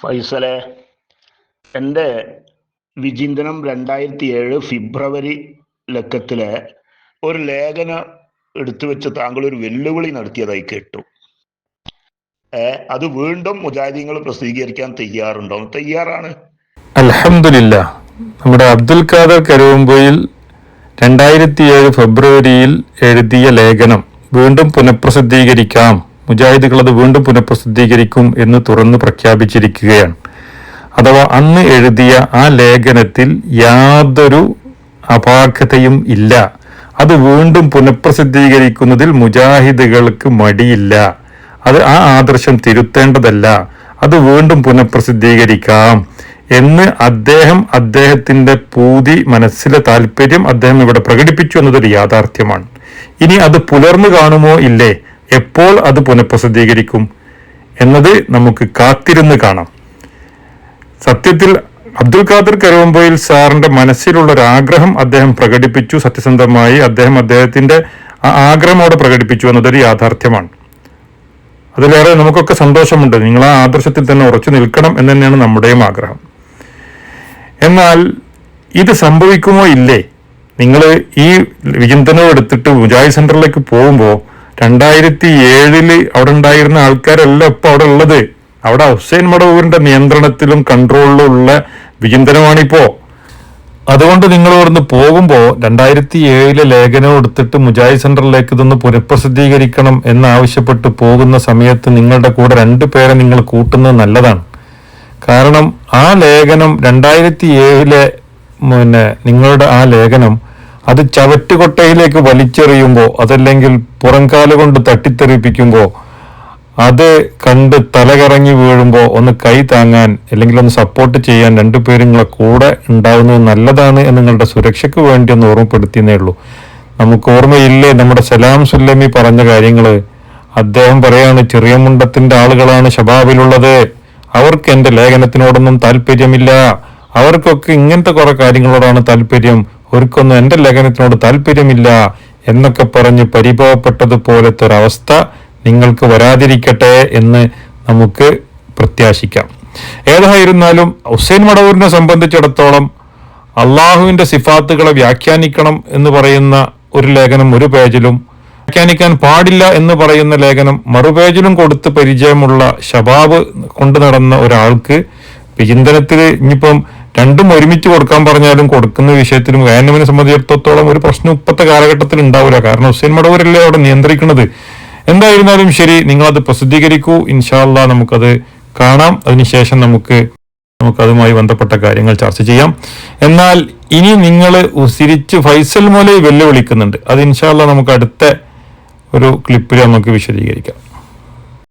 ഫൈസലെ എന്റെ വിചിന്തനം രണ്ടായിരത്തി ഏഴ് ഫെബ്രുവരി ലക്കത്തിലെ ഒരു ലേഖനം എടുത്തു വെച്ച് താങ്കൾ ഒരു വെല്ലുവിളി നടത്തിയതായി കേട്ടു. അത് വീണ്ടും മുജാഹിദീങ്ങൾ പ്രസിദ്ധീകരിക്കാൻ തയ്യാറുണ്ടോ? തയ്യാറാണ്. അലഹമില്ല നമ്മുടെ അബ്ദുൽ ഖാദർ കരുവമ്പയിൽ രണ്ടായിരത്തി ഏഴ് ഫെബ്രുവരിയിൽ എഴുതിയ ലേഖനം വീണ്ടും പുനഃപ്രസിദ്ധീകരിക്കാം. മുജാഹിദുകൾ അത് വീണ്ടും പുനഃപ്രസിദ്ധീകരിക്കും എന്ന് തുറന്ന് പ്രഖ്യാപിച്ചിരിക്കുകയാണ്. അഥവാ അന്ന് എഴുതിയ ആ ലേഖനത്തിൽ യാതൊരു അപാകതയും ഇല്ല. അത് വീണ്ടും പുനഃപ്രസിദ്ധീകരിക്കുന്നതിൽ മുജാഹിദുകൾക്ക് മടിയില്ല. അത് ആ ആദർശം തിരുത്തേണ്ടതല്ല. അത് വീണ്ടും പുനഃപ്രസിദ്ധീകരിക്കാം എന്ന് അദ്ദേഹം അദ്ദേഹത്തിന്റെ പൂതി മനസ്സിലെ താല്പര്യം അദ്ദേഹം ഇവിടെ പ്രകടിപ്പിച്ചു എന്നതൊരു യാഥാർത്ഥ്യമാണ്. ഇനി അത് പുലർന്നു കാണുമോ? ഇല്ലേ. എപ്പോൾ അത് പുനഃപ്രസിദ്ധീകരിക്കും എന്നത് നമുക്ക് കാത്തിരുന്ന് കാണാം. സത്യത്തിൽ അബ്ദുൽ ഖാദർ കരുവമ്പയിൽ സാറിന്റെ മനസ്സിലുള്ള ഒരു ആഗ്രഹം അദ്ദേഹം പ്രകടിപ്പിച്ചു. സത്യസന്ധമായി അദ്ദേഹം അദ്ദേഹത്തിന്റെ ആ ആഗ്രഹം പ്രകടിപ്പിച്ചു എന്നതൊരു യാഥാർത്ഥ്യമാണ്. അതിലേറെ നമുക്കൊക്കെ സന്തോഷമുണ്ട്. നിങ്ങൾ ആ ആദർശത്തിൽ തന്നെ ഉറച്ചു നിൽക്കണം എന്ന് തന്നെയാണ് നമ്മുടെയും ആഗ്രഹം. എന്നാൽ ഇത് സംഭവിക്കുമോ? ഇല്ലേ? നിങ്ങൾ ഈ വിചിന്തനം എടുത്തിട്ട് മുജാഹിദ് സെന്ററിലേക്ക് പോകുമ്പോൾ രണ്ടായിരത്തി ഏഴിൽ അവിടെ ഉണ്ടായിരുന്ന ആൾക്കാരല്ല ഇപ്പൊ അവിടെ ഉള്ളത് അവിടെ ഹുസൈൻ മടവൂരിന്റെ നിയന്ത്രണത്തിലും കൺട്രോളിലും ഉള്ള വിചിന്തനമാണിപ്പോ അതുകൊണ്ട് നിങ്ങൾ ഇവിടുന്ന് പോകുമ്പോൾ രണ്ടായിരത്തി ഏഴിലെ ലേഖനം എടുത്തിട്ട് മുജായി സെന്ററിലേക്ക് ഇതൊന്ന് പുനഃപ്രസിദ്ധീകരിക്കണം എന്നാവശ്യപ്പെട്ട് പോകുന്ന സമയത്ത് നിങ്ങളുടെ കൂടെ രണ്ട് പേരെ നിങ്ങൾ കൂട്ടുന്നത് നല്ലതാണ്. കാരണം ആ ലേഖനം രണ്ടായിരത്തി ഏഴിലെ പിന്നെ നിങ്ങളുടെ ആ ലേഖനം അത് ചവറ്റുകൊട്ടയിലേക്ക് വലിച്ചെറിയുമ്പോൾ അതല്ലെങ്കിൽ പുറംകാല കൊണ്ട് തട്ടിത്തെറിപ്പിക്കുമ്പോൾ അത് കണ്ട് തലകറങ്ങി വീഴുമ്പോൾ ഒന്ന് കൈ താങ്ങാൻ അല്ലെങ്കിൽ ഒന്ന് സപ്പോർട്ട് ചെയ്യാൻ രണ്ടുപേരും നിങ്ങളെ കൂടെ ഉണ്ടാവുന്നത് നല്ലതാണ് എന്ന് നിങ്ങളുടെ സുരക്ഷയ്ക്ക് വേണ്ടി ഒന്ന് ഓർമ്മപ്പെടുത്തിയെന്നേ ഉള്ളൂ. നമുക്ക് ഓർമ്മയില്ലേ നമ്മുടെ സലാം സുല്ലമി പറഞ്ഞ കാര്യങ്ങൾ അദ്ദേഹം പറയാണ് ചെറിയ മുണ്ടത്തിന്റെ ആളുകളാണ് ഷബാബിലുള്ളത്. അവർക്ക് എന്റെ ലേഖനത്തിനോടൊന്നും താല്പര്യമില്ല. അവർക്കൊക്കെ ഇങ്ങനത്തെ കുറെ കാര്യങ്ങളോടാണ് താല്പര്യം. അവർക്കൊന്നും എന്റെ ലേഖനത്തിനോട് താല്പര്യമില്ല എന്നൊക്കെ പറഞ്ഞ് പരിഭവപ്പെട്ടതുപോലത്തെ ഒരവസ്ഥ നിങ്ങൾക്ക് വരാതിരിക്കട്ടെ എന്ന് നമുക്ക് പ്രത്യാശിക്കാം. ഏതായിരുന്നാലും ഹുസൈൻ മടവൂരിനെ സംബന്ധിച്ചിടത്തോളം അള്ളാഹുവിന്റെ സിഫാത്തുകളെ വ്യാഖ്യാനിക്കണം എന്ന് പറയുന്ന ഒരു ലേഖനം ഒരു പേജിലും വ്യാഖ്യാനിക്കാൻ പാടില്ല എന്ന് പറയുന്ന ലേഖനം മറുപേജിലും കൊടുത്ത് പരിചയമുള്ള ഷബാബ് കൊണ്ടു നടന്ന ഒരാൾക്ക് വിചിന്തനത്തിൽ ഇനിയിപ്പം രണ്ടും ഒരുമിച്ച് കൊടുക്കാൻ പറഞ്ഞാലും കൊടുക്കുന്ന വിഷയത്തിലും വേനമിനെ സംബന്ധിച്ചിടത്തോളം ഒരു പ്രശ്നം ഇപ്പോഴത്തെ കാലഘട്ടത്തിൽ ഉണ്ടാവില്ല കാരണം ഹുസൈൻ മടവൂരല്ലേ അവിടെ നിയന്ത്രിക്കുന്നത്? എന്തായിരുന്നാലും ശരി നിങ്ങളത് പ്രസിദ്ധീകരിക്കൂ. ഇൻഷാല്ല നമുക്കത് കാണാം. അതിനുശേഷം നമുക്ക് നമുക്ക് അതുമായി ബന്ധപ്പെട്ട കാര്യങ്ങൾ ചർച്ച ചെയ്യാം. എന്നാൽ ഇനി നിങ്ങൾ ഉസിരിച്ച് ഫൈസൽ മോലെ വെല്ലുവിളിക്കുന്നുണ്ട്. അത് ഇൻഷാല്ല നമുക്ക് അടുത്ത ഒരു ക്ലിപ്പിൽ നമുക്ക് വിശദീകരിക്കാം.